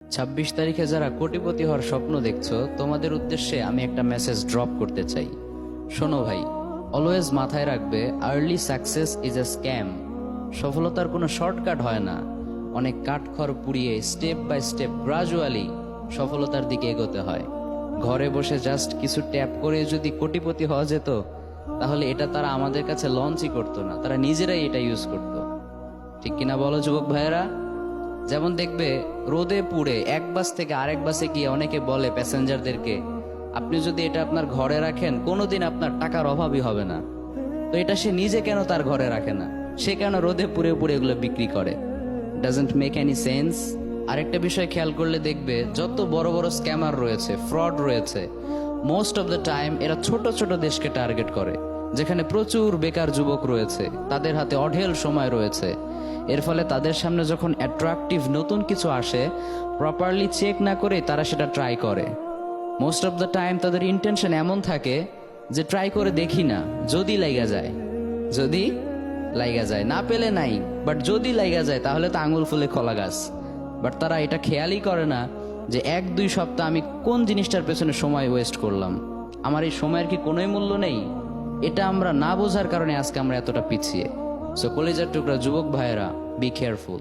ছাব্বিশ তারিখে যারা কোটিপতি হওয়ার স্বপ্ন দেখছ, তোমাদের উদ্দেশ্যে আমি একটা মেসেজ ড্রপ করতে চাই। শোনো ভাই অলওয়েজ মাথায় রাখবে early success is a scam সফলতার কোনো শর্টকাট হয় না। অনেক কাঠখড় পুড়িয়ে স্টেপ বাই স্টেপ গ্রাজুয়ালি সফলতার দিকে এগোতে হয়। ঘরে বসে জাস্ট কিছু ট্যাপ করে যদি কোটিপতি হওয়া যেত, তাহলে এটা তারা আমাদের কাছে লঞ্চই করতো না। তারা নিজেরাই এটা ইউজ করতো। ঠিক কিনা বলো যুবক ভাইয়েরা? যেমন দেখবে, রোদে পুড়ে এক বাস থেকে আরেক বাসে গিয়ে অনেকে বলে প্যাসেঞ্জারদেরকে, আপনি যদি এটা আপনার ঘরে রাখেন, কোনোদিন আপনার টাকার অভাবই হবে না। তো এটা সে নিজে কেন তার ঘরে রাখে না? সে কেন রোদে পুড়ে পুড়ে এগুলো বিক্রি করে? ডাজেন্ট মেক এনি সেন্স আরেকটা বিষয় খেয়াল করলে দেখবে, যত বড় বড় স্ক্যামার রয়েছে, ফ্রড রয়েছে মোস্ট অফ দ্য টাইম এরা ছোট ছোট দেশকে টার্গেট করে, যেখানে প্রচুর বেকার যুবক রয়েছে, তাদের হাতে অঢেল সময় রয়েছে। এর ফলে তাদের সামনে যখন অ্যাট্রাকটিভ নতুন কিছু আসে প্রপারলি চেক না করে তারা সেটা ট্রাই করে। মোস্ট অফ দ্য টাইম তাদের ইন্টেনশন এমন থাকে যে ট্রাই করে দেখি না, যদি লাইগা যায়। যদি লাইগা যায়, না পেলে নাই বাট যদি লাইগা যায় তাহলে তো আঙুল ফুলে কলা গাছ। বাট তারা এটা খেয়ালই করে না যে এক, দুই সপ্তাহ আমি কোন জিনিসটার পেছনে সময় ওয়েস্ট করলাম। আমার এই সময়ের কি কোনোই মূল্য নেই? এটা আমরা না বোঝার কারণে আজকে আমরা এতটা পিছিয়ে। সো কলেজের টুকরা যুবক ভাইয়েরা বি কেয়ারফুল